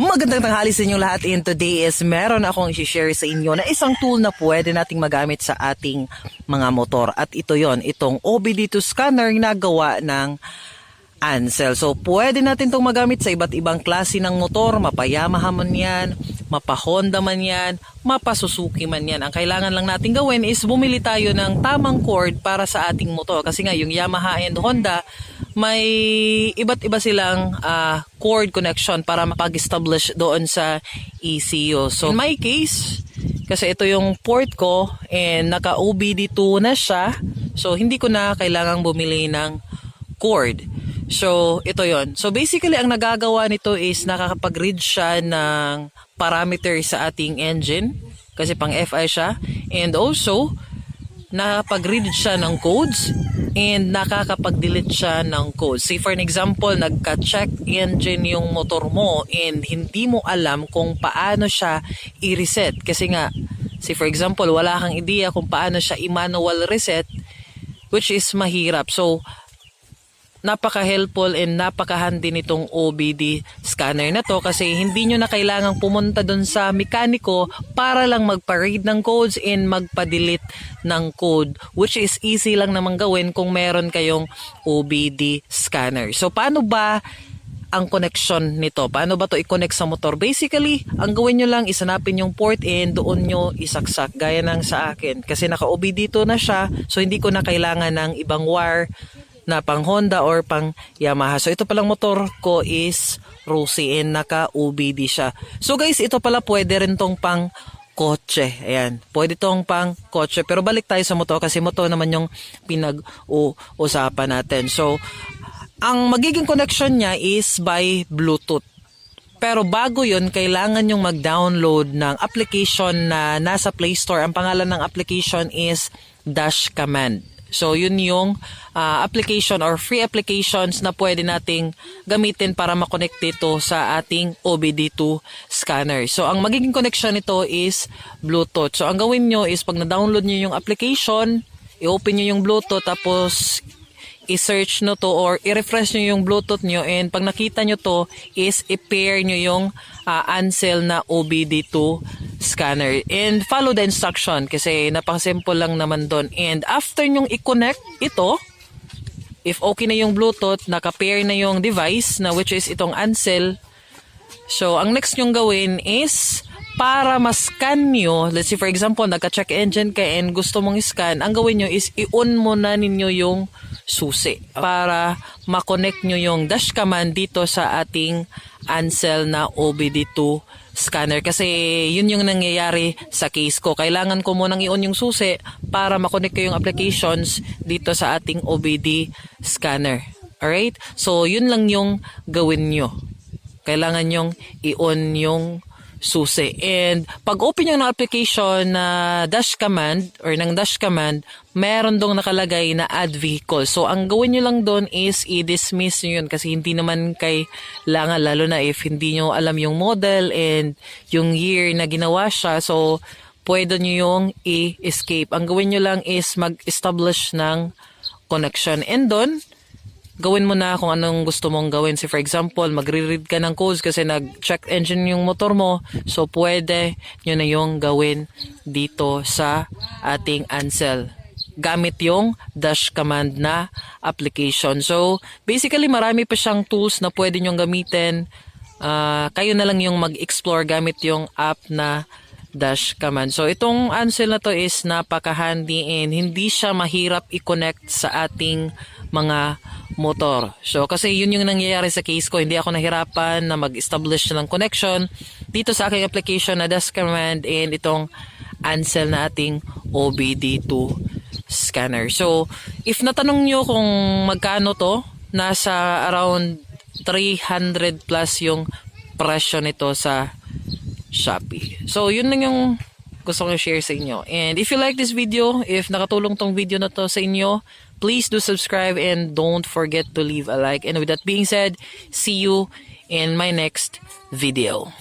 Magandang tanghali sa inyong lahat and today is meron akong i-share sa inyo na isang tool na pwede nating magamit sa ating mga motor. At ito yon itong OBD2 scanner na gawa ng Ansel. So pwede natin itong magamit sa iba't ibang klase ng motor, mapa Yamaha man yan, mapa Honda man yan, mapa Suzuki man yan. Ang kailangan lang natin gawin is bumili tayo ng tamang cord para sa ating motor. Kasi nga yung Yamaha and Honda, may iba't iba silang ah, cord connection para mapag-establish doon sa ECU. So in my case, kasi ito yung port ko and naka OBD2 na siya. So hindi ko na kailangang bumili ng cord. So, ito yon. So, basically, ang nagagawa nito is nakakapag-read siya ng parameter sa ating engine. Kasi pang FI siya. And also, nakakapag-read siya ng codes and nakakapag-delete siya ng codes. Say for an example, nagka-check engine yung motor mo and hindi mo alam kung paano siya i-reset. Kasi nga, say for example, wala kang idea kung paano siya i-manual reset which is mahirap. So, napaka-helpful and napaka-handy nitong OBD scanner na to kasi hindi nyo na kailangang pumunta dun sa mekaniko para lang magpa-read ng codes and magpa-delete ng code which is easy lang naman gawin kung meron kayong OBD scanner. So paano ba ang connection nito. Paano ba to i-connect sa motor? Basically, ang gawin nyo lang, isanapin yung port and doon nyo isaksak. Gaya ng sa akin. Kasi naka-OBD to na siya, so hindi ko na kailangan ng ibang wire na pang Honda or pang Yamaha. So ito palang motor ko is Rosy and naka-OBD siya. So guys, ito pala pwede rin tong pang kotse. Ayan. Pwede tong pang kotse. Pero balik tayo sa motor kasi motor naman yung pinag-uusapan natin. So, ang magiging connection niya is by Bluetooth. Pero bago yun, kailangan yung mag-download ng application na nasa Play Store. Ang pangalan ng application is Dash Command. So, yun yung ah, application or free applications na pwede nating gamitin para makonect dito sa ating OBD2 scanner. So, ang magiging connection nito is Bluetooth. So, ang gawin nyo is pag na-download nyo yung application, i-open nyo yung Bluetooth tapos i-search nyo to or i-refresh nyo yung Bluetooth nyo and pag nakita nyo to is i-pair nyo yung ah, Ansel na OBD2 scanner. And follow the instruction kasi napaka-simple lang naman doon. And after nyong i-connect ito if okay na yung Bluetooth naka-pair na yung device na which is itong Ansel. So, ang next nyong gawin is para ma-scan nyo, let's say for example, nagka-check engine ka and gusto mong i-scan, ang gawin nyo is i-on mo na ninyo yung susi para ma-connect nyo yung dash command dito sa ating Ansel na OBD2 scanner. Kasi yun yung nangyayari sa case ko. Kailangan ko munang i-on yung susi para ma-connect ko yung applications dito sa ating OBD scanner. Alright? So, yun lang yung gawin nyo kailangan yung i-on yung susi. And pag open yung ng application na dash command or ng dash command, meron dong nakalagay na add vehicle. So ang gawin nyo lang doon is i-dismiss nyo yun kasi hindi naman kailangan lalo na if hindi nyo alam yung model and yung year na ginawa siya. So pwede nyo yung i-escape. Ang gawin nyo lang is mag-establish ng connection. And doon, gawin mo na kung anong gusto mong gawin. So for example, magre-read ka ng codes kasi nag-check engine yung motor mo. So pwede nyo na yung gawin dito sa ating Ansel gamit yung dash command na application. So basically marami pa siyang tools na pwede nyong gamitin. Ah, kayo na lang yung mag-explore gamit yung app na dash command. So itong Ansel na to is napaka-handy and hindi siya mahirap i-connect sa ating mga motor. So kasi yun yung nangyayari sa case ko, hindi ako nahirapan na mag-establish ng connection dito sa aking application na dash command and itong Ansel na ating OBD2 scanner. So if natanong nyo kung magkano to, nasa around 300 plus yung presyo nito sa Shopee. So, yun lang yung gusto ko share sa inyo. And if you like this video, if nakatulong tong video na to sa inyo, please do subscribe and don't forget to leave a like. And with that being said, see you in my next video.